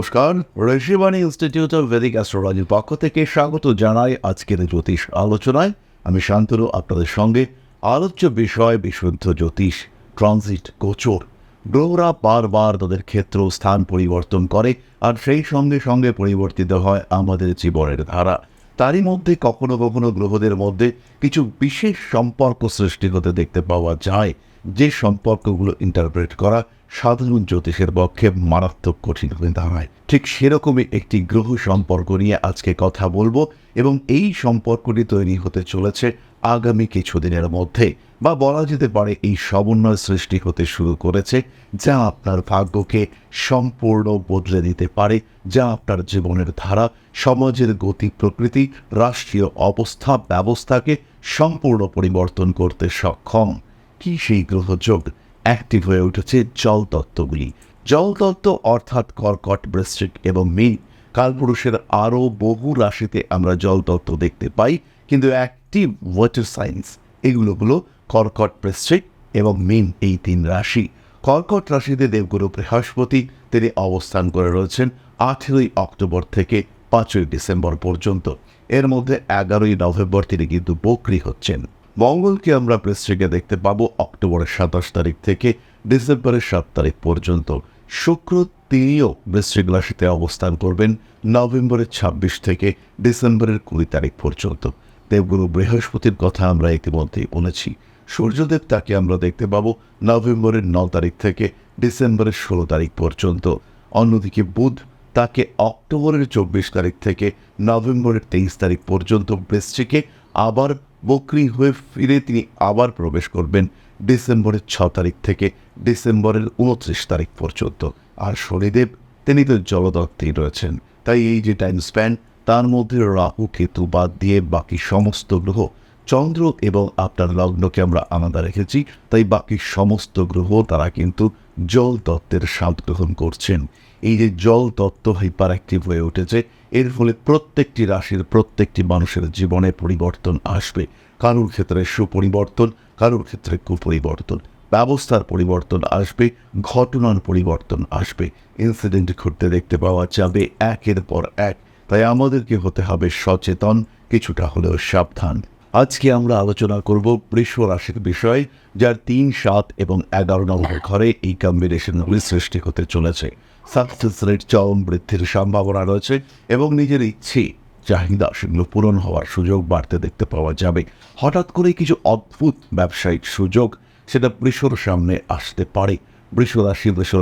নমস্কার। Rishibani institute of Vedic অ্যাস্ট্রোলজির পক্ষ থেকে স্বাগত জানাই আজকের জ্যোতিষ আলোচনায়। আমি শান্তনু, আপনাদের সঙ্গে আলোচ্য বিষয় বিশুদ্ধ জ্যোতিষ ট্রানজিট গোচর। গ্রহরা বারবার তাদের ক্ষেত্র স্থান পরিবর্তন করে আর সেই সঙ্গে সঙ্গে পরিবর্তিত হয় আমাদের জীবনের ধারা। তারই মধ্যে কখনো কখনো গ্রহদের মধ্যে কিছু বিশেষ সম্পর্ক সৃষ্টি হতে দেখতে পাওয়া যায়, যে সম্পর্কগুলো ইন্টারপ্রেট করা সাধারণ জ্যোতিষের পক্ষে মারাত্মক কঠিন হয়ে দাঁড়ায়। ঠিক সেরকমই একটি গ্রহ সম্পর্ক নিয়ে আজকে কথা বলব এবং এই সম্পর্কটি তৈরি হতে চলেছে আগামী কিছুদিনের মধ্যে বা বলা যেতে পারে এই সমন্বয় সৃষ্টি হতে শুরু করেছে যা আপনার ভাগ্যকে সম্পূর্ণ বদলে দিতে পারে, যা আপনার জীবনের ধারা, সমাজের গতি, প্রকৃতি, রাষ্ট্রীয় অবস্থা, ব্যবস্থাকে সম্পূর্ণ পরিবর্তন করতে সক্ষম। কি সেই গ্রহযোগ? অ্যাক্টিভ হয়ে উঠেছে জল তত্ত্বগুলি। জল তত্ত্ব অর্থাৎ কর্কট, বৃশ্চিক এবং মীন কালপুরুষের আরও বহু রাশিতে আমরা জল তত্ত্ব দেখতে পাই, কিন্তু অ্যাক্টিভ ওয়াটার সাইন্স, এগুলো হলো কর্কট, বৃশ্চিক এবং মীন এই তিন রাশি। কর্কট রাশিতে দেবগুরু বৃহস্পতি, তিনি অবস্থান করে রয়েছেন আঠেরোই অক্টোবর থেকে পাঁচই ডিসেম্বর পর্যন্ত। এর মধ্যে এগারোই নভেম্বর তিনি কিন্তু বকরি হচ্ছেন। মঙ্গলকে আমরা বৃশ্চিকে দেখতে পাবো অক্টোবরের সাতাশ তারিখ থেকে ডিসেম্বরের সাত তারিখ পর্যন্ত। শুক্র তিনিও বৃশ্চিক রাশিতে অবস্থান করবেন নভেম্বরের ছাব্বিশ থেকে ডিসেম্বরের কুড়ি তারিখ পর্যন্ত। দেবগুরু বৃহস্পতির কথা আমরা ইতিমধ্যেই বলেছি সূর্যদেব তাকে আমরা দেখতে পাবো নভেম্বরের ন তারিখ থেকে ডিসেম্বরের ষোলো তারিখ পর্যন্ত। অন্যদিকে বুধ তাকে অক্টোবরের চব্বিশ তারিখ থেকে নভেম্বরের তেইশ তারিখ পর্যন্ত বৃশ্চিকে আবার বকরি হয়ে ফিরে তিনি আবার প্রবেশ করবেন ডিসেম্বরের ছ তারিখ থেকে ডিসেম্বরের উনত্রিশ তারিখ পর্যন্ত। আর শনিদেব, তিনি তো জলদত্তেই রয়েছেন। তাই এই যে টাইম স্প্যান তার মধ্যে রাহু, কেতু বাদ দিয়ে বাকি সমস্ত গ্রহ, চন্দ্র এবং আপনার লগ্নকে আমরা আলাদা রেখেছি। তাই বাকি সমস্ত গ্রহ তারা কিন্তু জল তত্ত্বের স্বাদ গ্রহণ করছেন। এই যে জল তত্ত্ব হাইপার অ্যাক্টিভ হয়ে উঠেছে, এর ফলে প্রত্যেকটি রাশির প্রত্যেকটি মানুষের জীবনে পরিবর্তন আসবে। কারোর ক্ষেত্রে সুপরিবর্তন, কারোর ক্ষেত্রে কুপরিবর্তন। ব্যবস্থার পরিবর্তন আসবে, ঘটনার পরিবর্তন আসবে। ইনসিডেন্ট ঘটতে দেখতে পাওয়া যাবে একের পর এক। তাই আমাদেরকে হতে হবে সচেতন, কিছুটা হলেও সাবধান। আজকে আমরা আলোচনা করব বৃষ রাশির বিষয়, যার তিন, সাত এবং এগারো নম্বর ঘরে এই কম্বিনেশনগুলি সৃষ্টি হতে চলেছে। সাকসেস রেট চরম বৃদ্ধির সম্ভাবনা রয়েছে এবং নিজের ইচ্ছে, চাহিদা সেগুলো পূরণ হওয়ার সুযোগ বাড়তে দেখতে পাওয়া যাবে। হঠাৎ করে কিছু অদ্ভুত ব্যবসায়িক সুযোগ সেটা বৃষর সামনে আসতে পারে। বৃষ রাশি বৃষ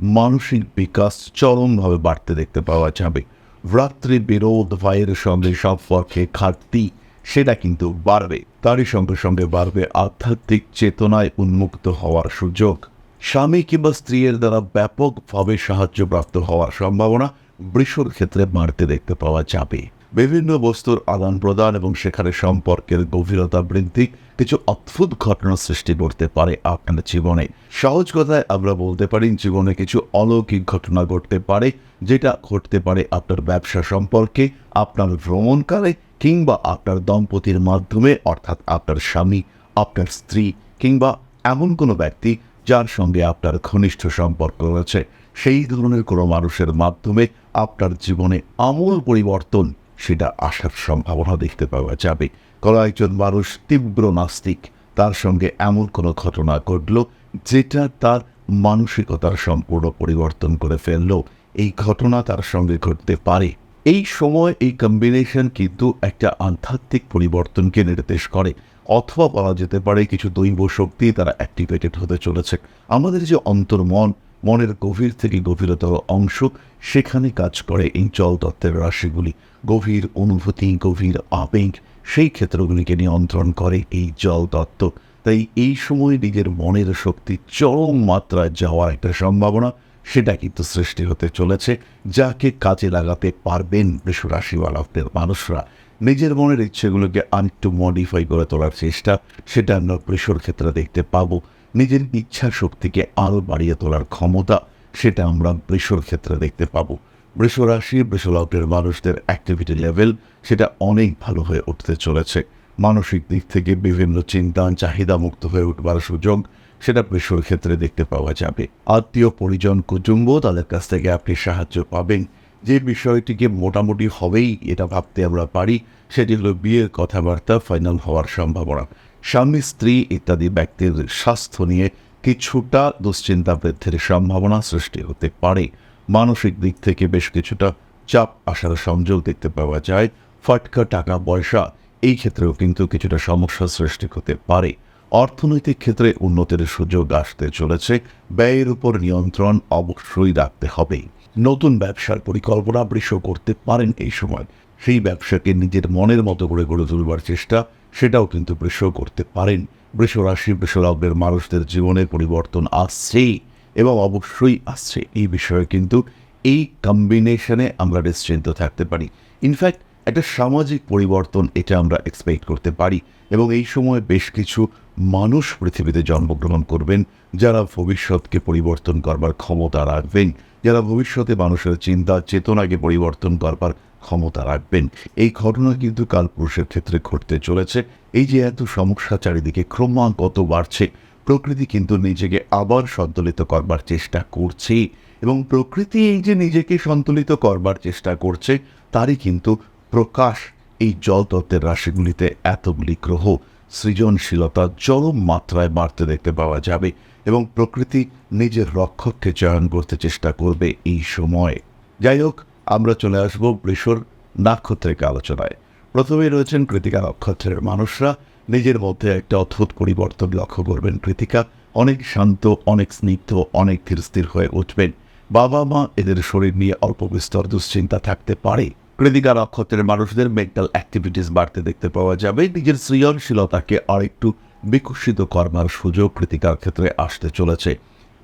মানসিক বিকাশ চরমভাবে বাড়তে দেখতে পাওয়া যাবে। ভ্রাতৃ বিরোধ, ভাইয়ের সঙ্গে সম্পর্কে ঘাটতি, সেটা কিন্তু বাড়বে। তারই সঙ্গে সঙ্গে বাড়বে আধ্যাত্মিক চেতনায় উন্মুক্ত হওয়ার সুযোগ। স্বামী কিংবা স্ত্রীর দ্বারা ব্যাপকভাবে সাহায্যপ্রাপ্ত হওয়ার সম্ভাবনা বৃষর ক্ষেত্রে বাড়তে দেখতে পাওয়া যাবে। বিভিন্ন বস্তুর আদান প্রদান এবং সেখানে সম্পর্কের গভীরতা বৃদ্ধি কিছু অদ্ভুত ঘটনা সৃষ্টি করতে পারে আপনার জীবনে। সহজ কথায় আমরা বলতে পারি, জীবনে কিছু অলৌকিক ঘটনা ঘটতে পারে, যেটা ঘটতে পারে আপনার ব্যবসা সম্পর্কে, আপনার ভ্রমণকালে কিংবা আপনার দম্পতির মাধ্যমে, অর্থাৎ আপনার স্বামী, আপনার স্ত্রী কিংবা এমন কোনো ব্যক্তি যার সঙ্গে আপনার ঘনিষ্ঠ সম্পর্ক রয়েছে, সেই ধরনের কোনো মানুষের মাধ্যমে আপনার জীবনে আমূল পরিবর্তন, সেটা আসার সম্ভাবনা দেখতে পাওয়া যাবে। কোনো একজন মানুষ তীব্র নাস্তিক, তার সঙ্গে এমন কোনো ঘটনা ঘটল, যেটা তার মানসিকতার সম্পূর্ণ পরিবর্তন করে ফেলল। এই ঘটনা তার সঙ্গে ঘটতে পারে। এই সময় এই কম্বিনেশন কিন্তু একটা আধ্যাত্মিক পরিবর্তনকে নির্দেশ করে। অথবা বলা যেতে পারে কিছু দৈব শক্তি তারা অ্যাক্টিভেটেড হতে চলেছে। আমাদের যে অন্তর্মন, মনের গভীর থেকে গভীরতর অংশ, সেখানে কাজ করে এই জল তত্ত্বের রাশিগুলি। গভীর অনুভূতি, গভীর আবেগ, সেই ক্ষেত্রগুলিকে নিয়ন্ত্রণ করে এই জল তত্ত্ব। তাই এই সময় নিজের মনের শক্তি চরম মাত্রায় যাওয়ার একটা সম্ভাবনা, সেটা কিন্তু সৃষ্টি হতে চলেছে, যাকে কাজে লাগাতে পারবেন বৃষ রাশিওয়ালাদের মানুষরা। নিজের মনের ইচ্ছেগুলোকে আরেকটু মডিফাই করে তোলার চেষ্টা, সেটা আমরা প্রেশর ক্ষেত্রে দেখতে পাবো। নিজের ইচ্ছা শক্তিকে আরও বাড়িয়ে তোলার ক্ষমতা, সেটা আমরা বৃষর ক্ষেত্রে দেখতে পাবো। বৃষ রাশি বৃষলগ্নের মানুষদের অ্যাক্টিভিটি লেভেল সেটা অনেক ভালো হয়ে উঠতে চলেছে। মানসিক দিক থেকে বিভিন্ন চিন্তা, চাহিদা মুক্ত হয়ে উঠবার সুযোগ, সেটা বৃষর ক্ষেত্রে দেখতে পাওয়া যাবে। আত্মীয় পরিজন কুটুম্ব তাদের কাছ থেকে আপনি সাহায্য পাবেন। যে বিষয়টিকে মোটামুটি হবেই, এটা ভাবতে আমরা পারি, সেটি হলো বিয়ের কথাবার্তা ফাইনাল হওয়ার সম্ভাবনা। স্বামী, স্ত্রী ইত্যাদি ব্যক্তির স্বাস্থ্য নিয়ে কিছুটা দুশ্চিন্তা বৃদ্ধির সম্ভাবনা সৃষ্টি হতে পারে। মানসিক দিক থেকে বেশ কিছুটা চাপ আসার সংযোগ দেখতে পাওয়া যায়। ফটকা, টাকা, পয়সা, এই ক্ষেত্রেও কিন্তু কিছুটা সমস্যা সৃষ্টি হতে পারে। অর্থনৈতিক ক্ষেত্রে উন্নতির সুযোগ আসতে চলেছে। ব্যয়ের উপর নিয়ন্ত্রণ অবশ্যই রাখতে হবে। নতুন ব্যবসার পরিকল্পনা বৃষ করতে পারেন এই সময়। সেই ব্যবসাকে নিজের মনের মতো করে গড়ে তুলবার চেষ্টা, সেটাও কিন্তু বৃষ করতে পারেন। বৃষ রাশি, বৃষ লগ্নের মানুষদের জীবনের পরিবর্তন আসছেই এবং অবশ্যই আসছে। এই বিষয়ে কিন্তু এই কম্বিনেশনে আমরা নিশ্চিন্ত থাকতে পারি। ইনফ্যাক্ট একটা সামাজিক পরিবর্তন এটা আমরা এক্সপেক্ট করতে পারি এবং এই সময় বেশ কিছু মানুষ পৃথিবীতে জন্মগ্রহণ করবেন, যারা ভবিষ্যৎকে পরিবর্তন করবার ক্ষমতা রাখবেন। যারা ভবিষ্যতে মানুষের চিন্তা, চেতনাকে পরিবর্তন করবার ক্ষমতা রাখবেন। এই ঘটনা কিন্তু কালপুরুষের ক্ষেত্রে ঘটতে চলেছে। এই যে এত সমস্যা চারিদিকে ক্রমাগত বাড়ছে, প্রকৃতি কিন্তু নিজেকে আবার সন্তুলিত করবার চেষ্টা করছে এবং প্রকৃতি এই যে নিজেকে সন্তুলিত করবার চেষ্টা করছে, তারই কিন্তু প্রকাশ এই জলতত্ত্বের রাশিগুলিতে এতগুলি গ্রহ। সৃজনশীলতা চরম মাত্রায় বাড়তে দেখতে পাওয়া যাবে এবং প্রকৃতি নিজের রক্ষককে চয়ন করতে চেষ্টা করবে এই সময়ে। যাই হোক, আমরা চলে আসব বৃষর নাক্ষত্রিক আলোচনায়। প্রথমেই রয়েছেন কৃতিকা নক্ষত্রের মানুষরা। নিজের মধ্যে একটা অদ্ভুত পরিবর্তন লক্ষ্য করবেন কৃতিকা। অনেক শান্ত, অনেক স্নিগ্ধ, অনেক ধীর স্থির হয়ে উঠবেন। বাবা মা এদের শরীর নিয়ে অল্প বিস্তর দুশ্চিন্তা থাকতে পারে। কৃতিকা নক্ষত্রের মানুষদের মেন্টাল অ্যাক্টিভিটিস বাড়তে দেখতে পাওয়া যাবে। নিজের সৃজনশীলতাকে আরেকটু বিকশিত করবার সুযোগ কৃতিকার ক্ষেত্রে আসতে চলেছে।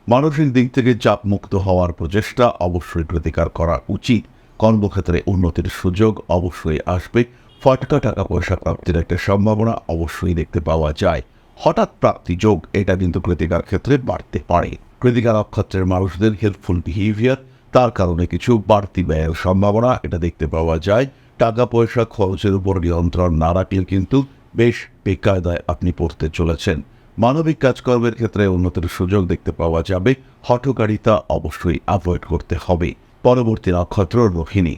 মানসিক দিক থেকে চাপ মুক্ত হওয়ার প্রচেষ্টা অবশ্যই প্রতিকার করা উচিত। কর্মক্ষেত্রে উন্নতির সুযোগ অবশ্যই আসবে। ফটকা টাকা পয়সা প্রাপ্তির একটা সম্ভাবনা অবশ্যই দেখতে পাওয়া যায়। হঠাৎ প্রাপ্তি যোগ, এটা কিন্তু কৃতিকার ক্ষেত্রে বাড়তে পারে। কৃতিকা নক্ষত্রের মানুষদের হেল্পফুল বিহেভিয়ার তার কারণে কিছু বাড়তি ব্যয়ের সম্ভাবনা এটা দেখতে পাওয়া যায়। টাকা পয়সা খরচের উপর নিয়ন্ত্রণ না রাখলে কিন্তু বেশ বেকায়দায় আপনি পড়তে চলেছেন। মানবিক কাজকর্মের ক্ষেত্রে উন্নতির সুযোগ দেখতে পাওয়া যাবে। হঠকারিতা অবশ্যই অ্যাভয়েড করতে হবে। পরবর্তী নক্ষত্র রোহিণী।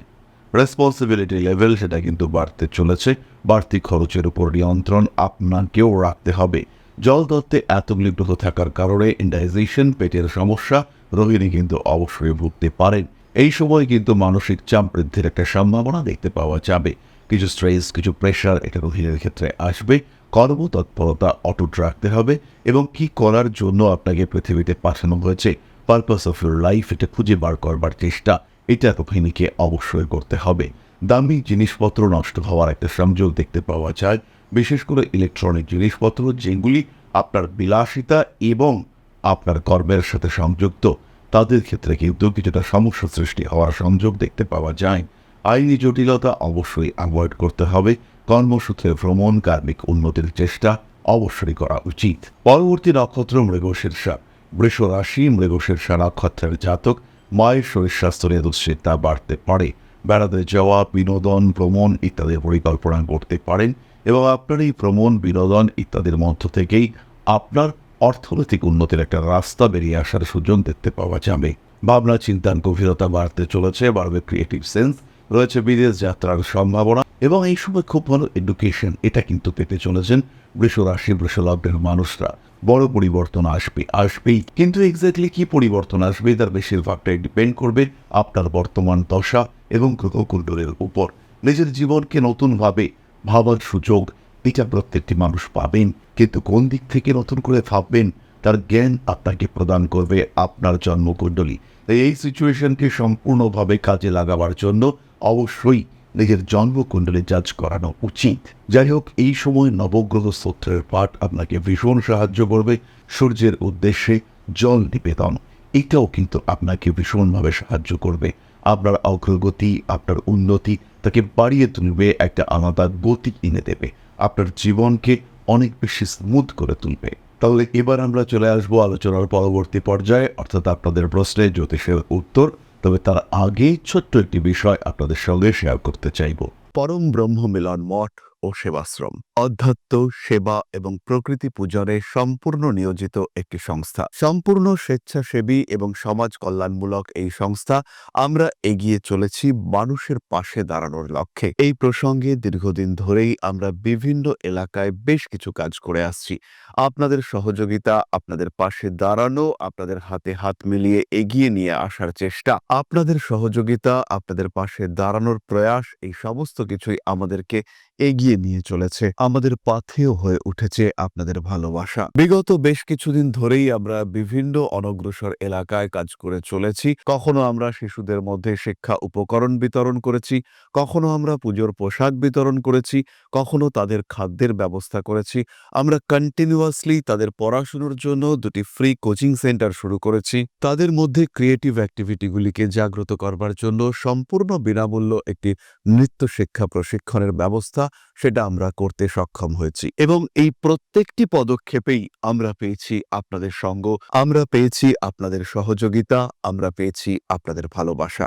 রেসপন্সিবিলিটি লেভেল সেটা কিন্তু বাড়তে চলেছে। বাড়তি খরচের উপর নিয়ন্ত্রণ আপনাকেও রাখতে হবে। জল তত্ত্বে এতগুলি গ্রহ থাকার কারণে ইন্ডাইজেশন পেটের সমস্যা রোহিণী কিন্তু অবশ্যই ভুগতে পারেন। এই সময় কিন্তু মানসিক চাপ বৃদ্ধির একটা সম্ভাবনা দেখতে পাওয়া যাবে। কিছু স্ট্রেস কিছু প্রেশার এটা রোহিণীর ক্ষেত্রে আসবে। কর্মতৎপরতা অটুট রাখতে হবে এবং কি করার জন্য আপনাকে পৃথিবীতে পাঠানো হয়েছে। পারপাস অফ ইউর লাইফ এটা খুঁজে বার করবার চেষ্টা, এটা রোহিণীকে অবশ্যই করতে হবে। দামি জিনিসপত্র নষ্ট হওয়ার একটা সংযোগ দেখতে পাওয়া যায়। বিশেষ করে ইলেকট্রনিক জিনিসপত্র যেগুলি আপনার বিলাসিতা এবং আপনার কর্মের সাথে সংযুক্ত। তাদের ক্ষেত্রে কিন্তু কিছুটা সমস্যা সৃষ্টি হওয়ার সংযোগ দেখতে পাওয়া যায়। আইনি জটিলতা অবশ্যই অ্যাভয়েড করতে হবে। কর্মসূত্রে ভ্রমণ, কার্মিক উন্নতির চেষ্টা অবশ্যই করা উচিত। পরবর্তী নক্ষত্র মৃগশীর্ষা বৃষ রাশি মৃগশীর্ষা নক্ষত্রের জাতক। মায়ের শরীর স্বাস্থ্য নিয়ে দুশ্চিন্তা বাড়তে পারে। বেড়াতে যাওয়া, বিনোদন, ভ্রমণ ইত্যাদি পরিকল্পনা করতে পারেন এবং আপনার এই ভ্রমণ, বিনোদন ইত্যাদির মধ্য থেকেই আপনার অর্থনৈতিক উন্নতির একটা রাস্তা বেরিয়ে আসার সুযোগ দেখতে পাওয়া যাবে। ভাবনা চিন্তার গভীরতা বাড়তে চলেছে, বাড়বে ক্রিয়েটিভ সেন্স রয়েছে বিদেশ যাত্রার সম্ভাবনা এবং এই সময় খুব ভালো এডুকেশন এটা কিন্তু পেতে চলেছেন বৃষ রাশি বৃষ লগ্নের মানুষরা। বড় পরিবর্তন আসবে, আসবেই। কিন্তু এক্স্যাক্টলি কি পরিবর্তন আসবে, তার বেশিরভাগটাই ডিপেন্ড করবে আপনার বর্তমান দশা এবং গ্রহকুণ্ডলের উপর। নিজের জীবনকে নতুনভাবে ভাবার সুযোগ এটা প্রত্যেকটি মানুষ পাবেন, কিন্তু কোন দিক থেকে নতুন করে ভাববেন, তার জ্ঞান আপনাকে প্রদান করবে আপনার জন্মকুণ্ডলী। তাই এই সিচুয়েশনকে সম্পূর্ণভাবে কাজে লাগাবার জন্য অবশ্যই নিজের জন্মকুণ্ডলী জাজ করানো উচিত। যাই হোক, এই সময় নবগ্রহ স্তোত্রের পাঠ আপনাকে ভীষণ সাহায্য করবে। সূর্যের উদ্দেশ্যে জল নিবেদন, এটাও কিন্তু আপনাকে ভীষণভাবে সাহায্য করবে। আপনার অগ্রগতি, আপনার উন্নতি, তাকে বাড়িয়ে তুলবে, একটা আলাদা গতি এনে দেবে। আপনার জীবনকে অনেক বেশি স্মুথ করে তুলবে। তাহলে এবার আমরা চলে আসব আলোচনার পরবর্তী পর্যায়ে, অর্থাৎ আপনাদের প্রশ্নে জ্যোতিষের উত্তর। তবে তার আগে ছোট্ট একটি বিষয় আপনাদের সঙ্গে শেয়ার করতে চাইব। পরম ব্রহ্ম মিলন মঠ ও সেবাশ্রম। অধ্যাত্ম, সেবা এবং প্রকৃতি পূজনে সম্পূর্ণ নিয়োজিত একটি সংস্থা। সম্পূর্ণ স্বেচ্ছাসেবী এবং সমাজ কল্যাণমূলক এই সংস্থা আমরা এগিয়ে চলেছি মানুষের পাশে দাঁড়ানোর লক্ষ্যে। এই প্রসঙ্গে দীর্ঘদিন ধরেই আমরা বিভিন্ন এলাকায় বেশ কিছু কাজ করে আসছি। আপনাদের সহযোগিতা, আপনাদের পাশে দাঁড়ানো, আপনাদের হাতে হাত মিলিয়ে এগিয়ে নিয়ে আসার চেষ্টা, আপনাদের সহযোগিতা, আপনাদের পাশে দাঁড়ানোর প্রয়াস, এই সমস্ত কিছুই আমাদেরকে এগিয়ে নিয়ে চলেছে। আমাদের পাথেও হয়ে উঠেছে আপনাদের ভালোবাসা। বিগত বেশ কিছুদিন ধরেই আমরা বিভিন্ন অনগ্রসর এলাকায় কাজ করে চলেছি। কখনো আমরা শিশুদের মধ্যে শিক্ষা উপকরণ বিতরণ করেছি, কখনো আমরা পুজোর পোশাক বিতরণ করেছি, কখনো তাদের খাদ্যের ব্যবস্থা করেছি। আমরা কন্টিনিউয়াসলি তাদের পড়াশুনোর জন্য দুটি ফ্রি কোচিং সেন্টার শুরু করেছি। তাদের মধ্যে ক্রিয়েটিভ অ্যাক্টিভিটিগুলিকে জাগ্রত করবার জন্য সম্পূর্ণ বিনামূল্য একটি নৃত্য শিক্ষা প্রশিক্ষণের ব্যবস্থা সেটা আমরা করতে সক্ষম হয়েছি এবং এই প্রত্যেকটি পদক্ষেপেই আমরা পেয়েছি আপনাদের সঙ্গ, আমরা পেয়েছি আপনাদের সহযোগিতা, আমরা পেয়েছি আপনাদের ভালোবাসা।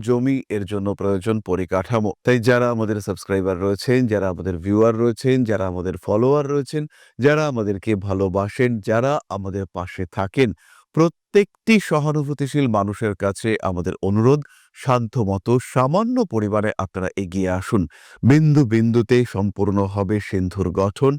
জমি এর জন্য প্রয়োজন পরিকাঠামো। তাই যারা আমাদের সাবস্ক্রাইবার রয়েছেন, যারা আমাদের ভিউয়ার রয়েছেন, যারা আমাদের ফলোয়ার রয়েছেন, যারা আমাদেরকে ভালোবাসেন, যারা আমাদের পাশে থাকেন, প্রত্যেকটি সহানুভূতিশীল মানুষের কাছে আমাদের অনুরোধ শান্তমতো সামান্য পরিমাণে আপনারা এগিয়ে আসুন। বিন্দু বিন্দুতে সম্পূর্ণ হবে সিন্ধুর গঠন।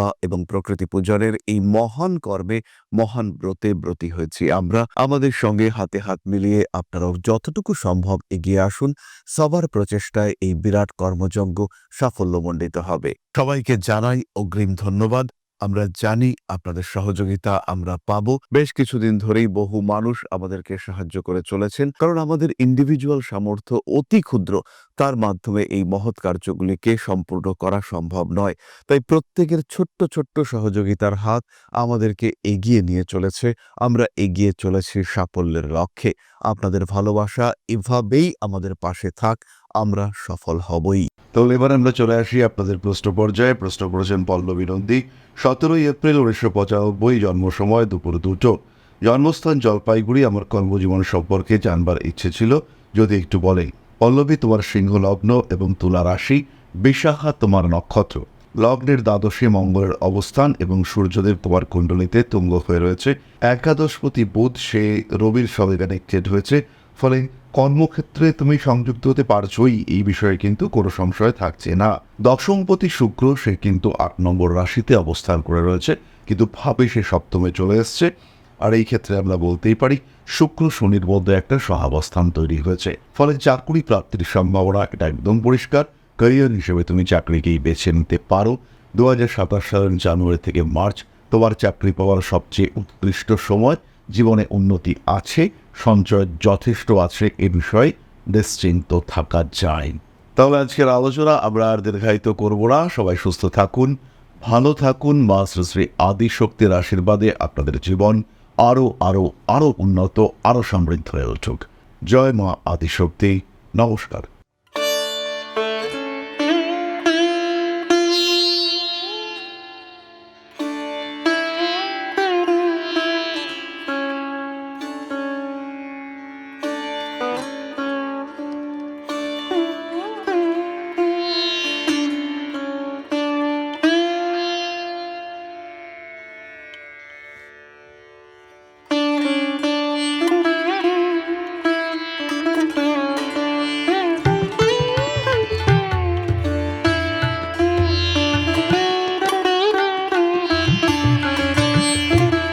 এবং প্রকৃতি পূজনের এই মহান কর্মে মহান ব্রতে ব্রতী হয়েছি আমরা। আমাদের সঙ্গে হাতে হাত মিলিয়ে আপনারাও যতটুকু সম্ভব এগিয়ে আসুন। সবার প্রচেষ্টায় এই বিরাট কর্মযজ্ঞ সাফল্যমণ্ডিত হবে। সবাইকে জানাই অগ্রিম ধন্যবাদ। আমরা জানি আপনাদের সহযোগিতা আমরা পাব। বেশ কিছুদিন ধরেই বহু মানুষ আমাদেরকে সাহায্য করে চলেছেন। কারণ আমাদের ইন্ডিভিজুয়াল সামর্থ্য অতি ক্ষুদ্র। তার মাধ্যমে এই মহৎ কার্যগুলিকে সম্পূর্ণ করা সম্ভব নয়। তাই প্রত্যেকের ছোট্ট ছোট্ট সহযোগিতার হাত আমাদেরকে এগিয়ে নিয়ে চলেছে। আমরা এগিয়ে চলেছি সাফল্যের লক্ষ্যে। আপনাদের ভালোবাসা এভাবেই আমাদের পাশে থাক, আমরা সফল হবই। তাহলে এবার আমরা চলে আসি আপনাদের প্রশ্ন পর্যায়ে। প্রশ্ন করেছেন পল্লবী নন্দী, সতেরোই এপ্রিল উনিশশো পঁচানব্বই জন্ম সময় দুপুর দুটো। জন্মস্থান জলপাইগুড়ি, আমার কর্মজীবন সম্পর্কে জানবার ইচ্ছে ছিল, যদি একটু বলেন। পল্লবী তোমার সিংহ লগ্ন এবং তুলা রাশি, বিশাখা তোমার নক্ষত্র। লগ্নের দ্বাদশে মঙ্গলের অবস্থান এবং সূর্যদেব তোমার কুণ্ডলিতে তুঙ্গ হয়ে রয়েছে। একাদশপতি বুধ, সে রবির সঙ্গে কানেক্টেড হয়েছে। ফলে কর্মক্ষেত্রে তুমি সংযুক্ত হতে পারছই, এই বিষয়ে কিন্তু কোনো সংশয় থাকছে না। দশমপতি শুক্র, সে কিন্তু আট নম্বর রাশিতে অবস্থান করে রয়েছে। কিন্তু ভাবে সে সপ্তমে চলে এসছে। আর এই ক্ষেত্রে আমরা বলতেই পারি শুক্র শনির মধ্যে একটা সহাবস্থান তৈরি হয়েছে। ফলে চাকরি প্রাপ্তির সম্ভাবনা এটা একদম পরিষ্কার। ক্যারিয়ার হিসেবে তুমি চাকরিকেই বেছে নিতে পারো। দু হাজার সাতাশ সালের জানুয়ারি থেকে মার্চ তোমার চাকরি পাওয়ার সবচেয়ে উৎকৃষ্ট সময়। জীবনে উন্নতি আছে, সঞ্চয় যথেষ্ট আছে এ বিষয়ে নিশ্চিন্ত থাকা যায়। তাহলে আজকের আলোচনা আমরা আর দীর্ঘায়িত করব না। সবাই সুস্থ থাকুন, ভালো থাকুন। মা শ্রী শ্রী আদিশক্তির আশীর্বাদে আপনাদের জীবন আরও আরও আরও উন্নত আরও সমৃদ্ধ হয়ে উঠুক। জয় মা আদিশক্তি। নমস্কার।